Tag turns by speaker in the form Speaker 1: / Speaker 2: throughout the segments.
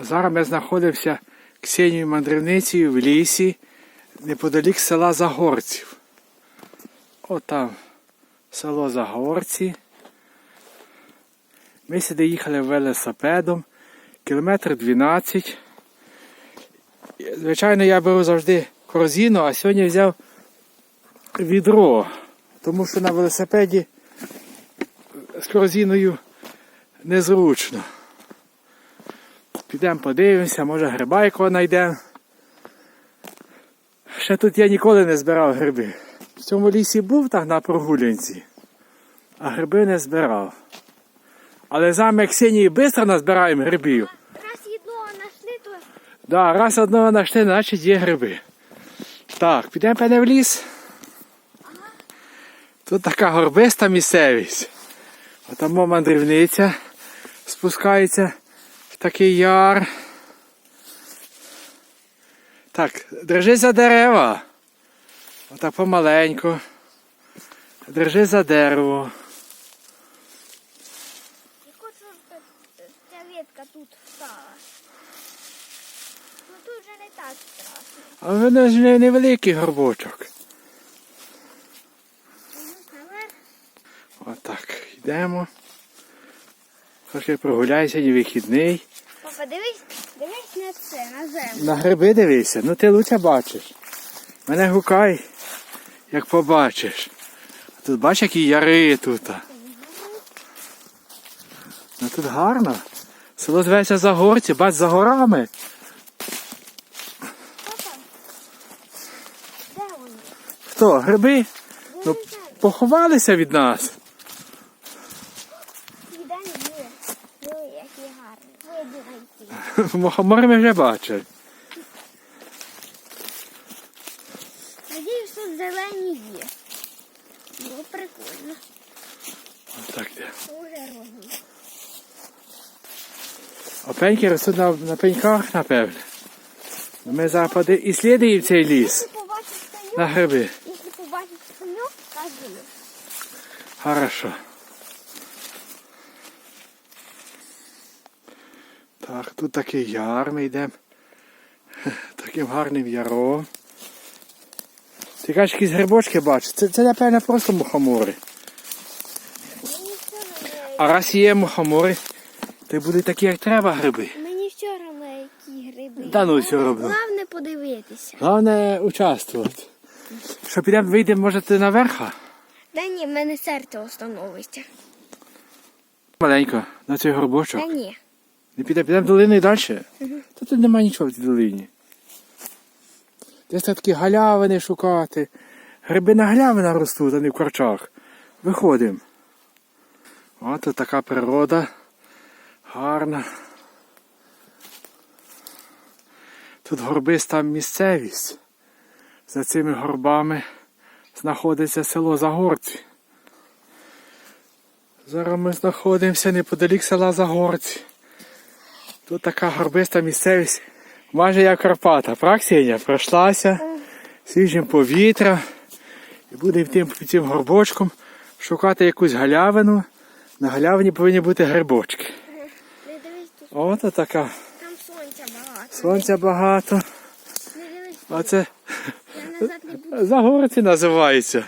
Speaker 1: Зараз ми знаходимося Ксенією мандрівницею в лісі неподалік села Загорців. От там село Загорці. Ми сюди їхали велосипедом, кілометр 12. Звичайно, я беру завжди корзину, а сьогодні взяв відро, тому що на велосипеді з корзиною незручно. Підемо подивимося, може гриба якого знайдемо. Ще тут я ніколи не збирав гриби. В цьому лісі був так на прогулянці, а гриби не збирав. Але замок Ксенії швидко назбираємо грибів.
Speaker 2: Раз одного знайшли, то
Speaker 1: Да, раз одного знайшли, значить є гриби. Так, підемо певне в ліс. Тут така горбиста місцевість. Отамо мандрівниця спускається такий яр. Так, держи за дерева. Отак помаленьку. Держи за дерево.
Speaker 2: я хочу, щоб ця ветка тут встала. Ну тут вже не так страшно.
Speaker 1: А воно ж не невеликий горбочок. Отак, йдемо. Трохи прогуляйся, і вихідний.
Speaker 2: Папа, дивись, дивись на це, на землю.
Speaker 1: На гриби дивися, ну ти лучше бачиш. Мене гукай, як побачиш. А тут бачиш, які яри тут. Ну тут гарно. Село зветься Загорці, бач за горами.
Speaker 2: Папа, де вони?
Speaker 1: Хто? Гриби? Ну, поховалися від нас.
Speaker 2: ніде не є. Диви, які гарні. Види знайти.
Speaker 1: Ми вже бачили.
Speaker 2: Надіюсь, тут зелені є. Було прикольно.
Speaker 1: Отак де.
Speaker 2: Уже розумно.
Speaker 1: Опеньки ростуть на, на пеньках, напевне. Ми зараз поди... і слідуємо цей ліс на гриби.
Speaker 2: якщо побачиш коню, кажи.
Speaker 1: Хорошо. Так, тут такий яр ми йдемо. Таким гарним яром. Ти кажеш, якісь грибочки бачиш. Це, це напевно, просто мухомори. А раз є мухомори, то будуть такі, як треба гриби.
Speaker 2: мені вчора на які гриби.
Speaker 1: Та ну все робно.
Speaker 2: Головне подивитися.
Speaker 1: Головне участвувати. Що підемо, вийдемо, може, ти наверх?
Speaker 2: Та ні, в мене серце остановиться.
Speaker 1: Маленько, на цей горбочок.
Speaker 2: Та ні.
Speaker 1: Не підемо, підемо долиною далі. Та тут немає нічого в цій долині. Десь такі галявини шукати. Гриби на галявинах ростуть, а не в корчах. Виходимо. От тут така природа. Гарна. Тут горбиста місцевість. За цими горбами знаходиться село Загорці. Зараз ми знаходимося неподалік села Загорці. Тут така горбиста місцевість, майже як Карпата. Праксія пройшлася свіжим повітря і буде тим, цим горбочком шукати якусь галявину. На галявині повинні бути грибочки. От така.
Speaker 2: там сонця багато.
Speaker 1: Сонця багато. Оце. Загорці називаються.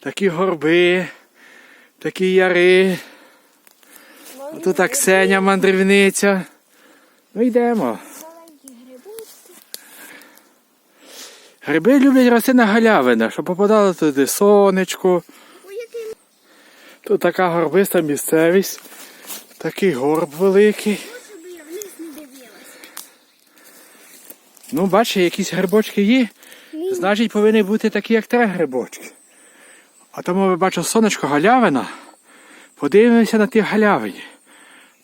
Speaker 1: Такі горби, такі яри. А тут Аксеня мандрівниця. Ну йдемо. Гриби люблять рости на галявинах, щоб попадало туди сонечко. Тут така горбиста місцевість. Такий горб великий. Ну, бачиш, якісь грибочки є. Значить, повинні бути такі, як три грибочки. А тому ви бачите сонечко галявина. Подивимося на ті галявині.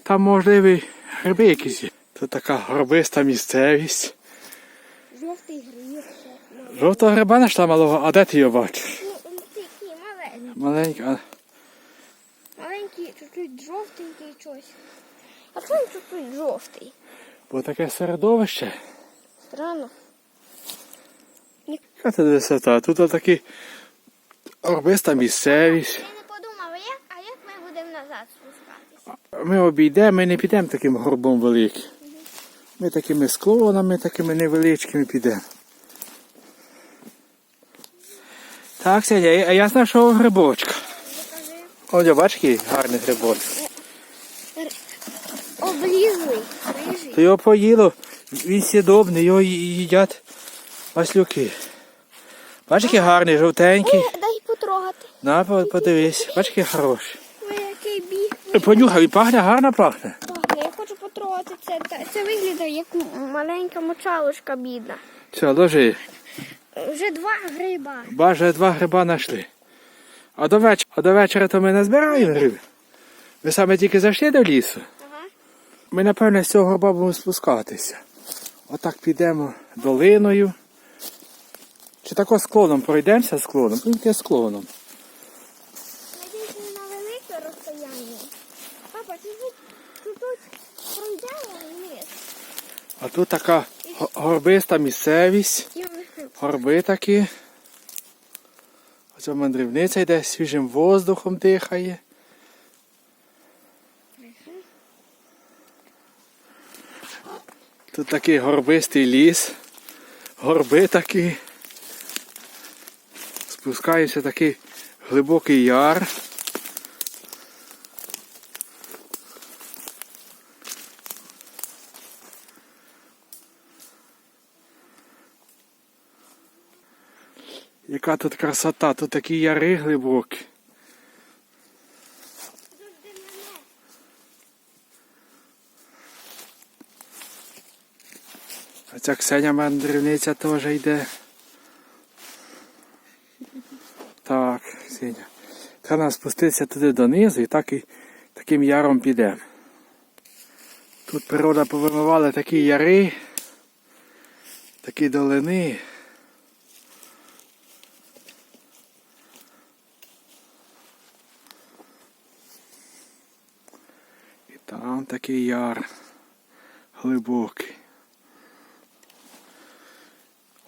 Speaker 1: Там можливі гриби якісь є. Тут така горбиста місцевість.
Speaker 2: Жовтий гриб.
Speaker 1: Жовтого гриба знайшла малого, а де ти його бачиш?
Speaker 2: Ну, такий маленький.
Speaker 1: Маленький. а-
Speaker 2: Маленький, чуть-чуть жовтенький щось. А чому він чуть-чуть жовтий?
Speaker 1: Бо таке середовище.
Speaker 2: Странно.
Speaker 1: Яка тут висота? Тут такі горбиста місцевість.
Speaker 2: Я не подумав, як, а як ми будемо назад спускатися?
Speaker 1: Ми обійдемо, ми не підемо таким горбом великим. Ми такими склонами, такими невеличкими підемо. Так, Сеня, а я знайшов грибочка.
Speaker 2: Покажи.
Speaker 1: Ось, бач, який гарний грибочок.
Speaker 2: Облізлий. Рижий.
Speaker 1: То його поїло, він сідобний, його їдять маслюки. Бач, який гарний, жовтенький.
Speaker 2: Дай потрогати.
Speaker 1: На, подивись, бач, який хороший.
Speaker 2: Ой, який біг.
Speaker 1: Понюхай, пахне, гарно пахне.
Speaker 2: Пахне, Я хочу потрогати це. Це виглядає як маленька мочалочка бідна.
Speaker 1: Все, ложи.
Speaker 2: Вже два гриба.
Speaker 1: Баже, два гриба знайшли. А до вечора, а до вечора то ми не збираємо гриби. Ви саме тільки зайшли до лісу.
Speaker 2: Ага.
Speaker 1: Ми, напевно, з цього горба будемо спускатися. Отак підемо долиною. Чи тако склоном пройдемося склоном? Тільки склоном.
Speaker 2: Надіюсь, не на велике розстояння. Папа, ти тут, ти тут пройдемо вниз.
Speaker 1: Тут така горбиста місцевість. Горби такі. Оця мандрівниця йде, свіжим воздухом дихає. Тут такий горбистий ліс. Горби такі. Спускається такий глибокий яр. Яка тут красота, тут такі яри глибокі. А ця Ксеня мандрівниця теж йде. Так, Ксеня. Треба спуститися туди донизу і так і таким яром підемо. Тут природа повимивала такі яри, такі долини. І там такий яр глибокий.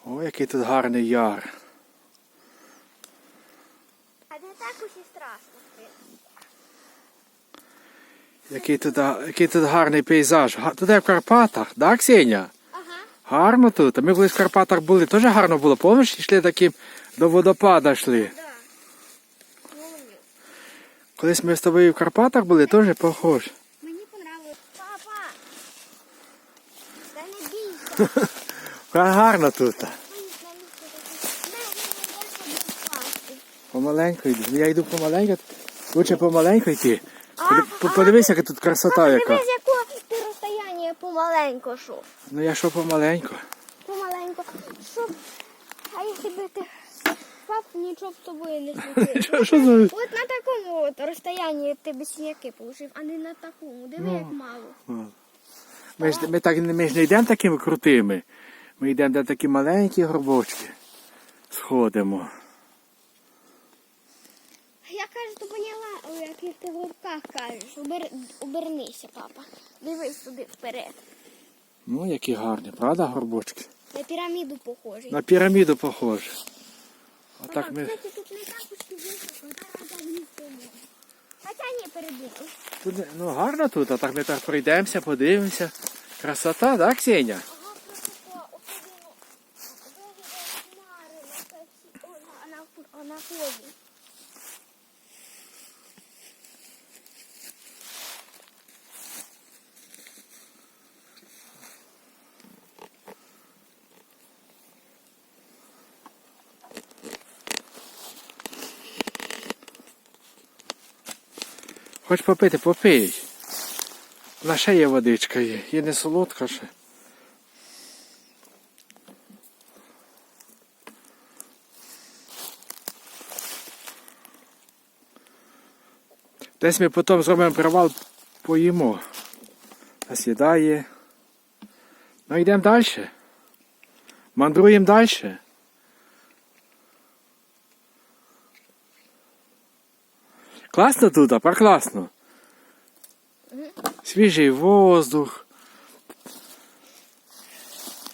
Speaker 1: О, який тут гарний яр.
Speaker 2: А не так уж і страшно.
Speaker 1: Який тут, який тут гарний пейзаж. Як в Карпатах, да, Ксеня?
Speaker 2: Ага.
Speaker 1: Гарно тут. А ми колись в Карпатах були, теж гарно було. Пам'ятаєш, йшли таким до водопада йшли.
Speaker 2: Да.
Speaker 1: Колись ми з тобою в Карпатах були, теж похож.
Speaker 2: Мені понравилось. Папа! Та не бійся.
Speaker 1: Га- Гарно тут.
Speaker 2: Мені на місці такі. Не, не, не, не, впасти.
Speaker 1: Помаленьку йду. Я йду помаленьку. Лучше помаленьку йти. Подивися, яка тут красота яка.
Speaker 2: дивись, якого ти розстояння помаленько шов.
Speaker 1: Ну я що помаленьку.
Speaker 2: Помаленько. Щоб... А якщо би ти впав, нічого б з тобою не случилось.
Speaker 1: Що, що.
Speaker 2: От на такому от розстоянні ти би сіняки получив, а не на такому. Диви, як мало.
Speaker 1: Ми ж, ми, так, ми ж не йдемо такими крутими. Ми йдемо де такі маленькі горбочки. Сходимо.
Speaker 2: Я кажу, то поняла, яких ти в руках кажеш. Обер... Обернися, папа. Дивись туди вперед.
Speaker 1: Ну, які гарні, правда, горбочки?
Speaker 2: На піраміду похожий.
Speaker 1: На піраміду похоже. Отак ми.
Speaker 2: кстати, тут не так уж і високо, зараз я вниз. Хоча ні,
Speaker 1: перебігу. Ну гарно тут, а так ми так пройдемося, подивимося. Красота, так, Ксеня?
Speaker 2: Ага, красота, особливо виглядає хмари на персі, о, на, на, на фоні.
Speaker 1: Хоч попити, попий. На ще є водичка є. Є не солодка ще. Десь ми потім зробимо привал, поїмо. Насідає. Ну йдемо далі. Мандруємо далі. Класно тут, а класно. Свіжий воздух.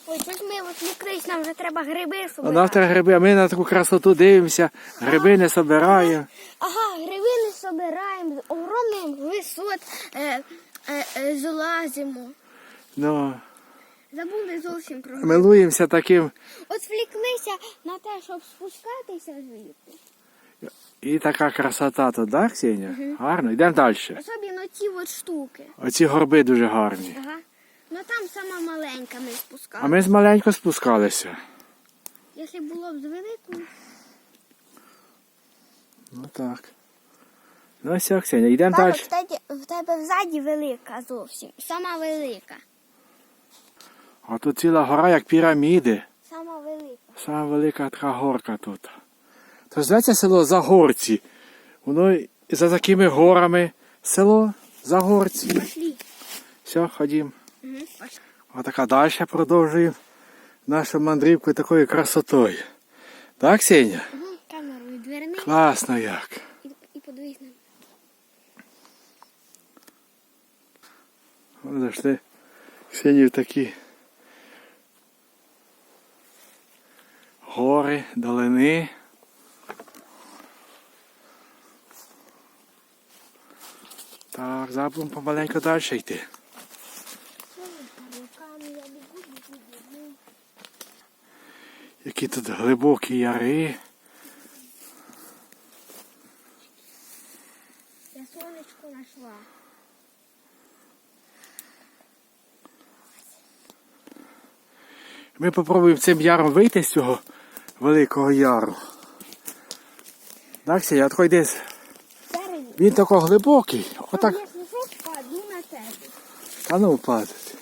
Speaker 2: Ой, щось ми відкрись, нам вже треба гриби
Speaker 1: А
Speaker 2: собирати.
Speaker 1: нам треба гриби, а ми на таку красоту дивимося, гриби не собираємо.
Speaker 2: Ага, гривини собираємо, з огромних висот е, е, е, залазимо.
Speaker 1: Ну,
Speaker 2: Забули зовсім про
Speaker 1: Милуємося таким.
Speaker 2: От на те, щоб спускатися звідти.
Speaker 1: І така красота тут, так, Ксенія? Гарно. Йдемо далі.
Speaker 2: Особливо ці от штуки.
Speaker 1: Оці горби дуже гарні.
Speaker 2: Ага. Ну там сама маленька ми
Speaker 1: А ми з маленько спускалися.
Speaker 2: Якщо було б з великою,
Speaker 1: Ну так. Ну все, Ксенія, йдемо далі.
Speaker 2: в тебе, в тебе взаді велика зовсім. Сама велика.
Speaker 1: А тут ціла гора, як піраміди.
Speaker 2: Сама велика.
Speaker 1: Сама велика така горка тут. То зветься село Загорці. Воно за такими горами. Село Загорці.
Speaker 2: Пошли.
Speaker 1: Все, ходім.
Speaker 2: Угу.
Speaker 1: Отака далі продовжуємо нашу мандрівку такою красотою. Так, Сеня?
Speaker 2: Угу. Камеру відверни
Speaker 1: Класно як.
Speaker 2: і, і подивись на
Speaker 1: Ми зайшли Ксені в такі гори, долини. Так, зараз будемо помаленьку далі йти.
Speaker 2: я.
Speaker 1: Які тут глибокі яри.
Speaker 2: Я сонечко знайшла.
Speaker 1: Ми попробуємо цим яром вийти з цього великого яру. Так, Сеня, от йди. Він тако глибокий. Отак.
Speaker 2: Впаду на тебе.
Speaker 1: Та ну падать.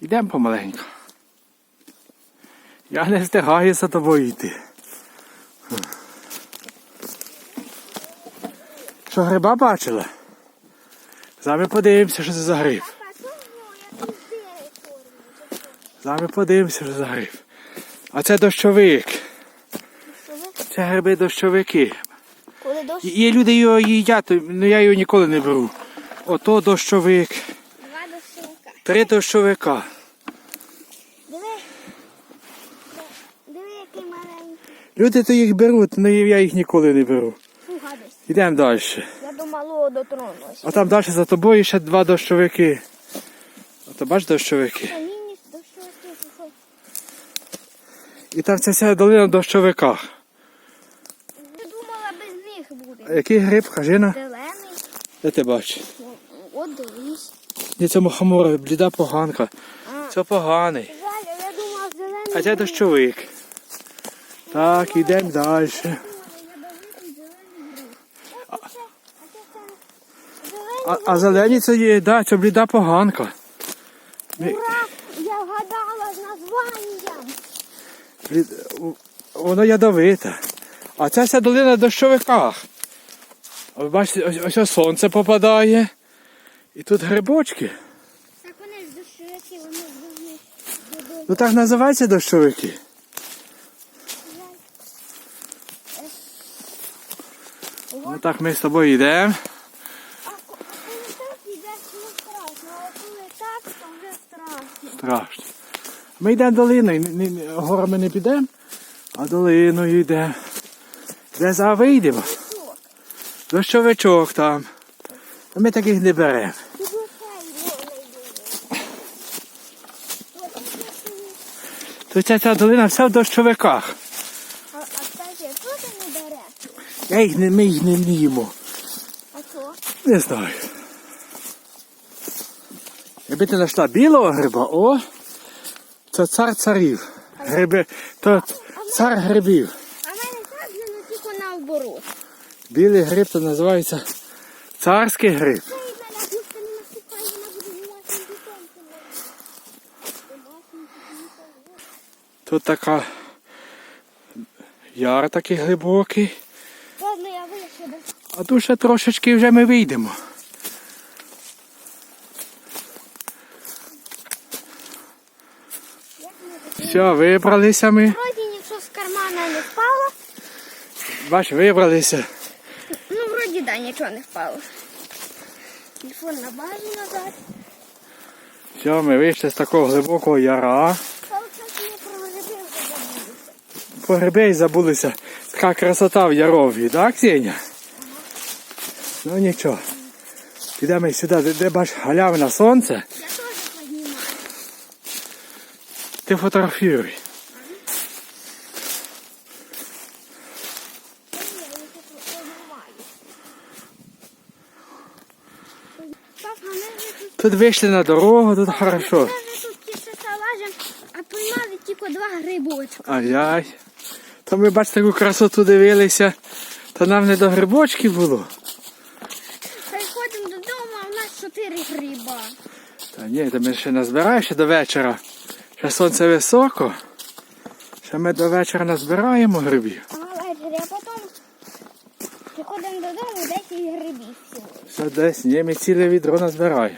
Speaker 1: Йдемо помаленьку. Я не встигаю за тобою йти. Що гриба бачила? Зараз ми подивимося, що це за гриб.
Speaker 2: Форму.
Speaker 1: Зараз ми подивимося, що за гриб. А це дощовик. Це гриби дощовики.
Speaker 2: Коли дощ,
Speaker 1: Є люди його їдять, але я його ніколи не беру. Ото дощовик.
Speaker 2: два дощовика.
Speaker 1: Три дощовика.
Speaker 2: Диви. Диви, який маленький.
Speaker 1: Люди то їх беруть, але я їх ніколи не беру. Йдемо далі.
Speaker 2: Я до малого дотронулась.
Speaker 1: А там далі за тобою ще два дощовики. А то бач дощовики,
Speaker 2: що?
Speaker 1: І там ця вся долина в дощовиках.
Speaker 2: Я думала, без них буде.
Speaker 1: Який гриб, кажи на?
Speaker 2: Зелений.
Speaker 1: Де ти бачиш?
Speaker 2: От дивись.
Speaker 1: Ні, це мухомора, бліда поганка.
Speaker 2: А.
Speaker 1: Це поганий.
Speaker 2: Жаль, я думала, зелений.
Speaker 1: А це дощовик. Так, йдемо далі.
Speaker 2: А
Speaker 1: А, зелені це є, да, це бліда поганка.
Speaker 2: Ура! Я вгадала з
Speaker 1: Воно ядовите. А ця вся долина в дощовиках. А ви бачите, ось, ось, ось сонце попадає. І тут грибочки.
Speaker 2: Так вони ж дощовики, вони ж
Speaker 1: Ну так називаються дощовики. Ну так ми з тобою йдемо.
Speaker 2: А коли так йдеш, не страшно, а коли так, то вже страшно.
Speaker 1: Страшно. Ми йдемо долиною, горами не підемо, а долиною йдемо. Де за вийдемо? Дощовичок там. Ми таких не беремо. То ця, ця долина вся в дощовиках.
Speaker 2: А, а кстати, що ти не береш?
Speaker 1: Я їх не, ми їх не їмо.
Speaker 2: А що?
Speaker 1: Не знаю. Якби ти знайшла білого гриба, о, це цар царів. Гриби, то цар грибів.
Speaker 2: А в мене так ну тільки наоборот.
Speaker 1: Білий гриб то називається царський гриб. Тут така яр такий глибокий.
Speaker 2: Ладно, я вийшла.
Speaker 1: А тут ще трошечки вже ми вийдемо.
Speaker 2: Як ми тут?
Speaker 1: Все, вибралися ми.
Speaker 2: Вроді нічого з кармана не впало.
Speaker 1: Бач, вибралися.
Speaker 2: Ну, вроді да, нічого не впало. Телефон на базу назад.
Speaker 1: Все, ми вийшли з такого глибокого яра. По гриби забулися. Така красота в ярові, так, Сеня? Ну нічого. Підемо сюди, де, де бач галявина сонце.
Speaker 2: Я теж піднімаю.
Speaker 1: Ти фотографіруй.
Speaker 2: Та ні, я їх піднімаю. Папа, ми вже тут
Speaker 1: вийшли на дорогу, тут хорошо.
Speaker 2: А поймали тільки два грибочка.
Speaker 1: Ай-яй. То ми бач таку красоту дивилися. То нам не до грибочків було.
Speaker 2: Приходимо додому, а у нас чотири гриба.
Speaker 1: Та ні, то ми ще назбираємо ще до вечора. Ще сонце високо. Ще ми до вечора назбираємо грибів.
Speaker 2: А ввечері, а потім приходимо додому, 10 грибів всього.
Speaker 1: Все десь, ні, ми ціле відро назбираємо.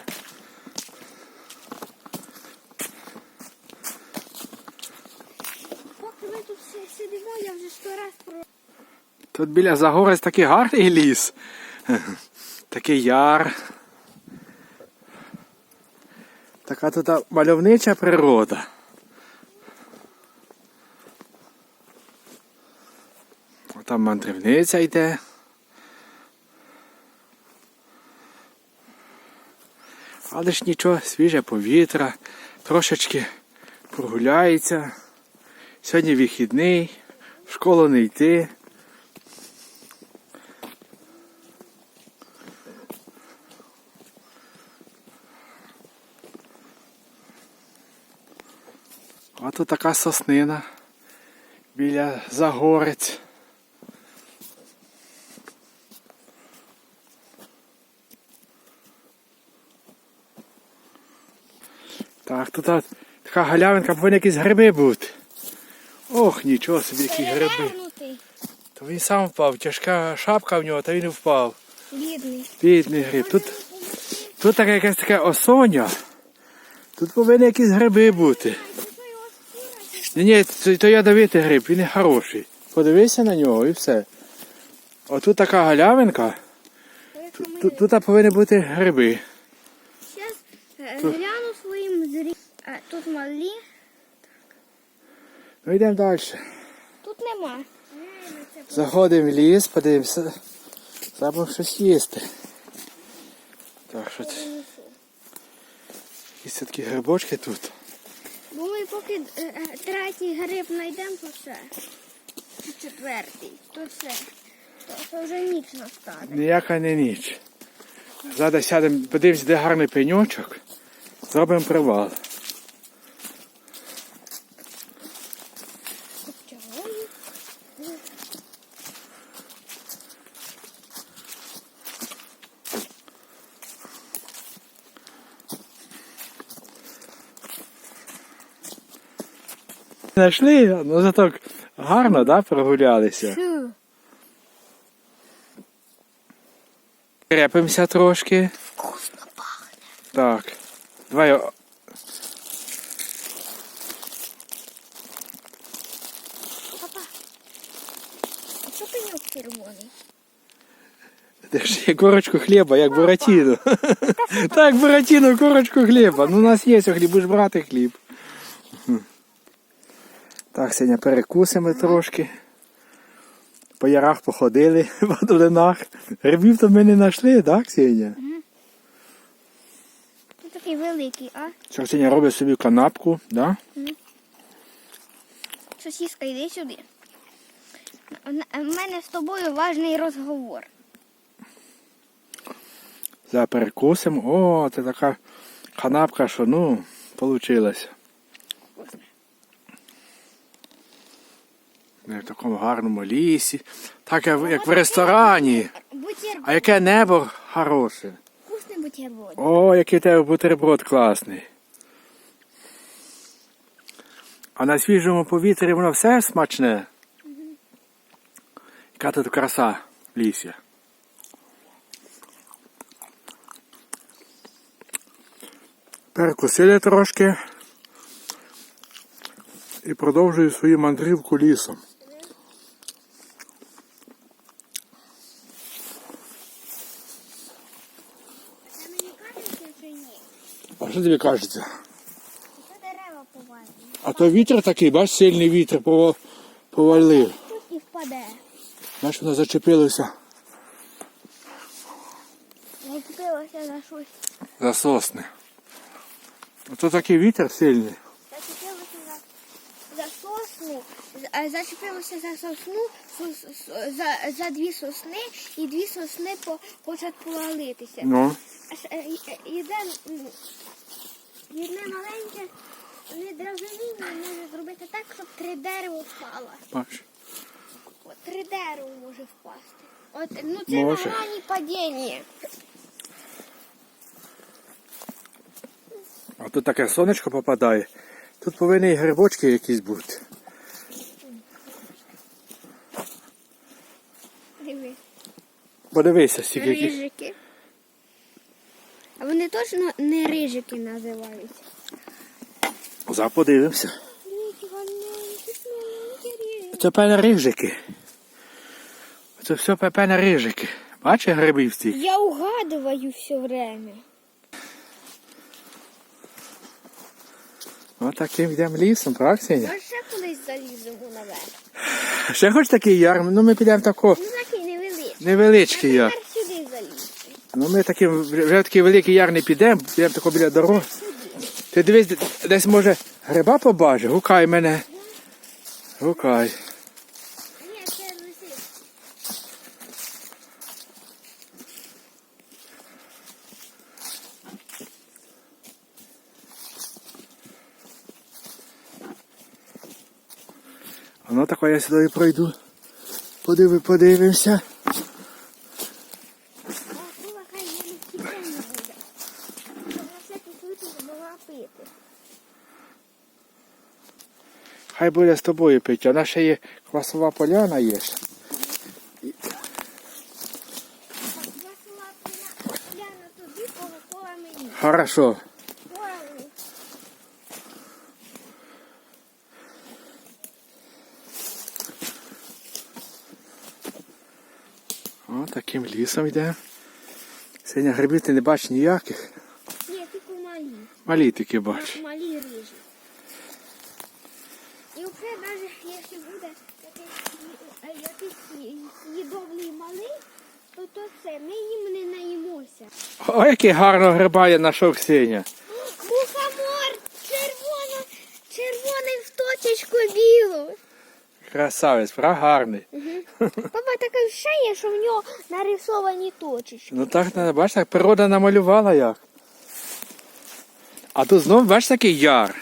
Speaker 2: Поки ми тут сидимо, я вже сто раз про...
Speaker 1: Тут біля Загорець такий гарний ліс. Такий яр. Така тут мальовнича природа. Там мандрівниця йде. Але ж нічого, свіже повітря, трошечки прогуляється. Сьогодні вихідний, в школу не йти. А тут така соснина біля Загорець. Так, тут така галявинка, повинні якісь гриби бути. Ох, нічого собі, які гриби. То він сам впав, тяжка шапка в нього, та він і впав.
Speaker 2: Бідний.
Speaker 1: Бідний гриб. Тут, тут така якась така осоня. Тут повинні якісь гриби бути. Ні, ні, то, то ядовитий гриб, він не хороший. Подивися на нього і все. Отут така галявинка, тут, тут повинні бути гриби.
Speaker 2: Зараз е, гляну своїм зрі... А, тут малі,
Speaker 1: Ну йдемо далі.
Speaker 2: тут нема.
Speaker 1: Заходимо в ліс, подивимося. Забув щось їсти. Так, що це? Якісь такі грибочки тут.
Speaker 2: Поки е, е, третій гриб знайдемо, то все. Чи Четвертий, то все. То, то вже ніч настане.
Speaker 1: Ніяка не ніч. Зараз сядемо, подивимось, де гарний пеньочок. Зробимо привал. Знайшли, ну зато гарно, да, прогулялися. Крепимося трошки.
Speaker 2: Вкусно пахне.
Speaker 1: Так. Давай.
Speaker 2: Папа, а що пеньок червоний?
Speaker 1: Держи корочку хліба, як Буратіно. Так, Буратіно, корочку хліба. Ну, у нас є хліб, будеш брати хліб. Так, сьогодні перекусимо трошки. По ярах походили, по долинах. Грибів то ми не знайшли, так, Ксенія?
Speaker 2: Тут такий великий, а?
Speaker 1: Що Ксенія робить собі канапку, да?
Speaker 2: Сосіска, йди сюди. У мене з тобою важний розговор.
Speaker 1: За перекусимо. О, це така канапка, що ну, получилася. Ми в такому гарному лісі. Так як, як в ресторані. А яке небо хороше.
Speaker 2: Вкусний бутерброд.
Speaker 1: О, який в тебе бутерброд класний. А на свіжому повітрі воно все смачне. Яка тут краса в лісі. Перекусили трошки і продовжую свою мандрівку лісом.
Speaker 2: Це мені кажеться чи ні?
Speaker 1: А що тобі кажеться?
Speaker 2: Це дерева повалені.
Speaker 1: А то вітер такий, бач, сильний вітер пова- повалив.
Speaker 2: Тут і впаде.
Speaker 1: Знаєш, воно зачепилося.
Speaker 2: Зачепилася за щось.
Speaker 1: За сосни. Ото такий вітер сильний.
Speaker 2: Зачепилася за, за сосну, з- а за сосну, сос- с- за, за дві сосни, і дві сосни по, хочуть повалитися.
Speaker 1: Ну,
Speaker 2: Аж, е, е, м, єдне маленьке недорозуміння може зробити так, щоб три дерева впало. От три дерева може впасти. От, ну це
Speaker 1: Може.
Speaker 2: на грані падіння.
Speaker 1: А тут таке сонечко попадає. Тут повинні і грибочки якісь бути.
Speaker 2: Диви.
Speaker 1: Подивися, стільки.
Speaker 2: Рижики. А вони точно не рижики називаються.
Speaker 1: За подивимося. Це певне рижики. Це все певне рижики. Бачиш грибів ці?
Speaker 2: Я угадываю все время.
Speaker 1: Ось таким йдемо лісом, правда, Ксеня?
Speaker 2: Може ще колись заліземо наверх.
Speaker 1: Ще хоч такий яр, ну ми підемо тако
Speaker 2: Ну такий невеликий.
Speaker 1: невеличкий яр. Ну ми таким, вже такий великий яр не підемо, підемо тако біля дороги. Ти дивись, десь може гриба побачиш, гукай мене. Гукай. Ну тако я сюди пройду. Подиви, подивимося.
Speaker 2: А тула хай не кипені буде. Щоб на всякий случай могла пити.
Speaker 1: Хай буде з тобою пить, вона ще є квасова поляна є. Хорошо. О, таким лісом йдемо. Сьогодні грибів ти не бачиш ніяких.
Speaker 2: Ні, тільки малі.
Speaker 1: Малі такі бач.
Speaker 2: Малі рижі. І вже навіть якщо буде якийсь, е, якийсь їдовний малий, то, то все, ми їм не наїмося.
Speaker 1: О, який гарно гриба я знайшов Ксеня.
Speaker 2: Мухомор, червона, червоний в точечку білу.
Speaker 1: Красавець, правда гарний.
Speaker 2: Папа таке ще є, що в нього нарисовані точечки.
Speaker 1: Ну так, бачиш, так природа намалювала як. А тут знов бачиш такий яр.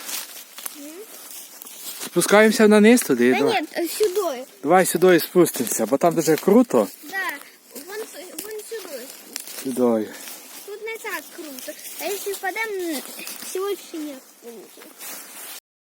Speaker 1: Спускаємося на низ туди.
Speaker 2: Та
Speaker 1: давай.
Speaker 2: ні, е, сюди.
Speaker 1: Давай сюди спустимося, бо там дуже круто.
Speaker 2: Да, вон, вон сюди.
Speaker 1: Сюди.
Speaker 2: Тут не так круто.